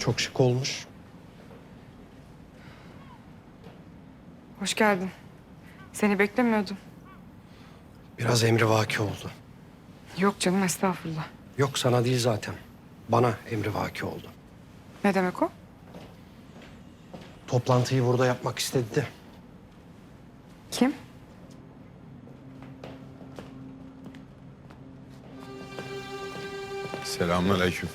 Çok şık olmuş. Hoş geldin. Seni beklemiyordum. Biraz emrivaki oldu. Yok canım estağfurullah. Yok sana değil zaten. Bana emrivaki oldu. Ne demek o? Toplantıyı burada yapmak istedi de. Kim? Selamünaleyküm.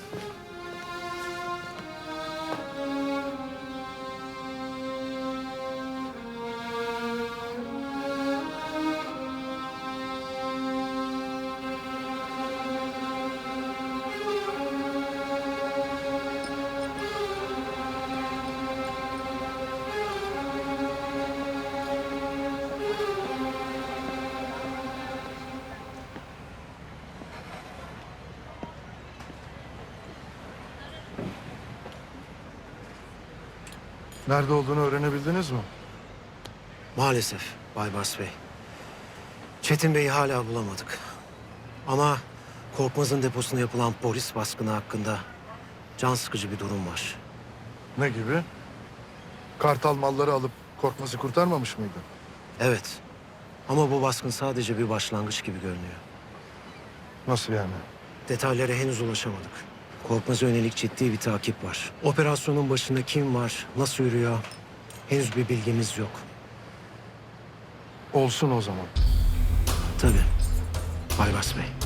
Nerede olduğunu öğrenebildiniz mi? Maalesef Baybars Bey. Çetin Bey'i hala bulamadık. Ama Korkmaz'ın deposuna yapılan polis baskını hakkında can sıkıcı bir durum var. Ne gibi? Kartal malları alıp Korkmaz'ı kurtarmamış mıydı? Evet. Ama bu baskın sadece bir başlangıç gibi görünüyor. Nasıl yani? Detaylara henüz ulaşamadık. Korkmaz'a yönelik ciddi bir takip var. Operasyonun başında kim var, nasıl yürüyor henüz bir bilgimiz yok. Olsun o zaman. Tabii. Baybars Bey.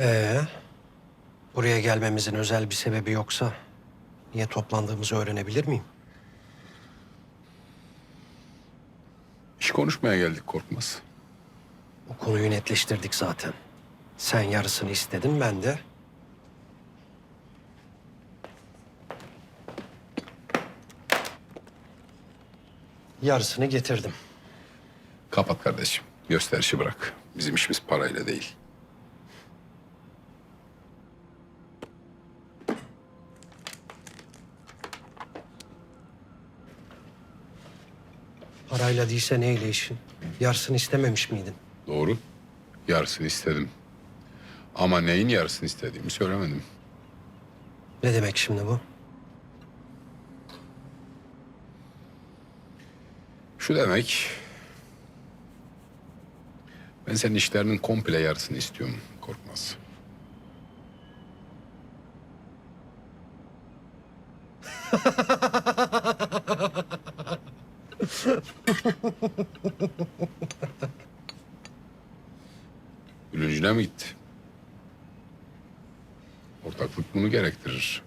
Ee, buraya gelmemizin özel bir sebebi yoksa niye toplandığımızı öğrenebilir miyim? İş konuşmaya geldik Korkmaz. Bu konuyu netleştirdik zaten. Sen yarısını istedin, ben de. Yarısını getirdim. Kapat kardeşim. Gösterişi bırak. Bizim işimiz parayla değil. Parayla değilse neyle işin? Yarısını istememiş miydin? Doğru. Yarısını istedim. Ama neyin yarısını istediğimi söylemedim. Ne demek şimdi bu? Şu demek... Ben senin işlerinin komple yarısını istiyorum Korkmaz. Gülüncüne mi gitti? Ortaklık bunu gerektirir.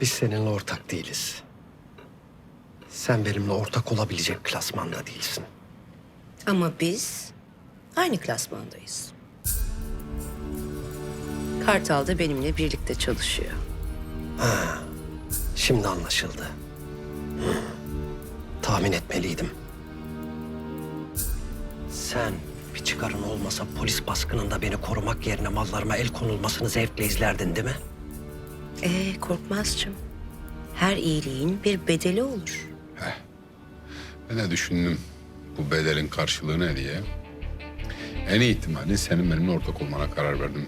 Biz seninle ortak değiliz. Sen benimle ortak olabilecek klasmanda değilsin. Ama biz aynı klasmandayız. Kartal da benimle birlikte çalışıyor. Şimdi anlaşıldı. Hı. Tahmin etmeliydim. Sen bir çıkarın olmasa polis baskınında beni korumak yerine mallarıma el konulmasını zevkle izlerdin değil mi? Ee Korkmazcığım, her iyiliğin bir bedeli olur. Ben de düşündüm bu bedelin karşılığı ne diye. En iyi ihtimalle senin benimle ortak olmana karar verdim.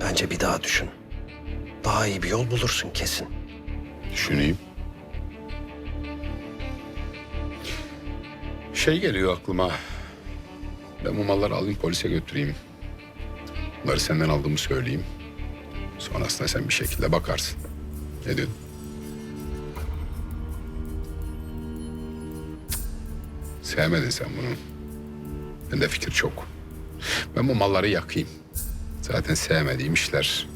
Bence bir daha düşün. Daha iyi bir yol bulursun kesin. Düşüneyim. Şey geliyor aklıma. Ben bu malları alayım polise götüreyim. Bunları senden aldığımı söyleyeyim. Sonrasında sen bir şekilde bakarsın. Ne diyorsun? Sevmedin sen bunu. Bende fikir çok. Ben bu malları yakayım. Zaten sevmediğim işler.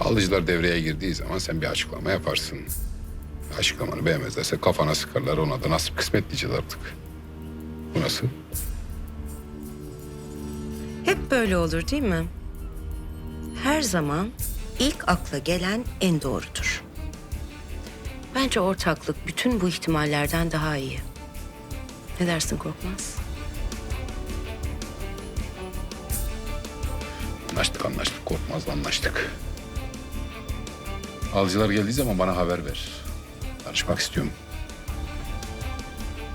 Alıcılar devreye girdiği zaman sen bir açıklama yaparsın. Açıklamanı beğenmezlerse kafana sıkarlar. Ona da nasip kısmet diyeceğiz artık. Bu nasıl? Hep böyle olur değil mi? Her zaman ilk akla gelen en doğrudur. Bence ortaklık bütün bu ihtimallerden daha iyi. Ne dersin Korkmaz? Anlaştık anlaştık. Korkmazla anlaştık. Alıcılar geldiği zaman bana haber ver. Tanışmak istiyorum.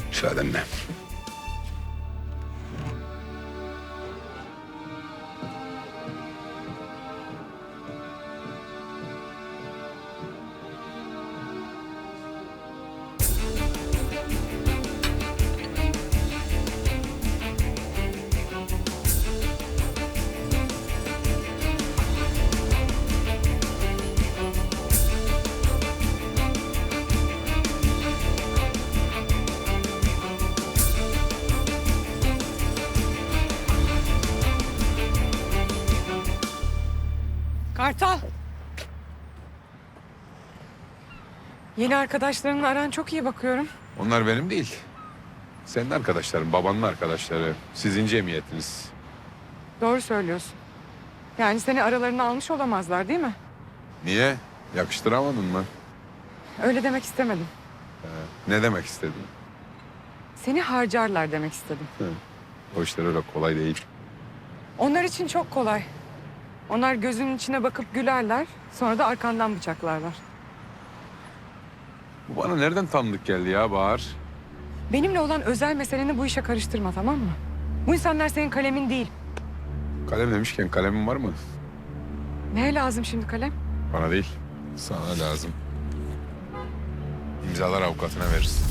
Müsaadenle. Yeni arkadaşlarınla aran çok iyi bakıyorum. Onlar benim değil. Senin arkadaşların, babanın arkadaşları. Sizin cemiyetiniz. Doğru söylüyorsun. Yani seni aralarına almış olamazlar değil mi? Niye? Yakıştıramadın mı? Öyle demek istemedim. Ne demek istedin? Seni harcarlar demek istedim. O işler öyle kolay değil. Onlar için çok kolay. Onlar gözünün içine bakıp gülerler, sonra da arkandan bıçaklarlar. Bu bana nereden tanıdık geldi ya Bahar? Benimle olan özel meseleni bu işe karıştırma tamam mı? Bu insanlar senin kalemin değil. Kalem demişken kalemin var mı? Neye lazım şimdi kalem? Bana değil. Sana lazım. İmzalar avukatına verirsin.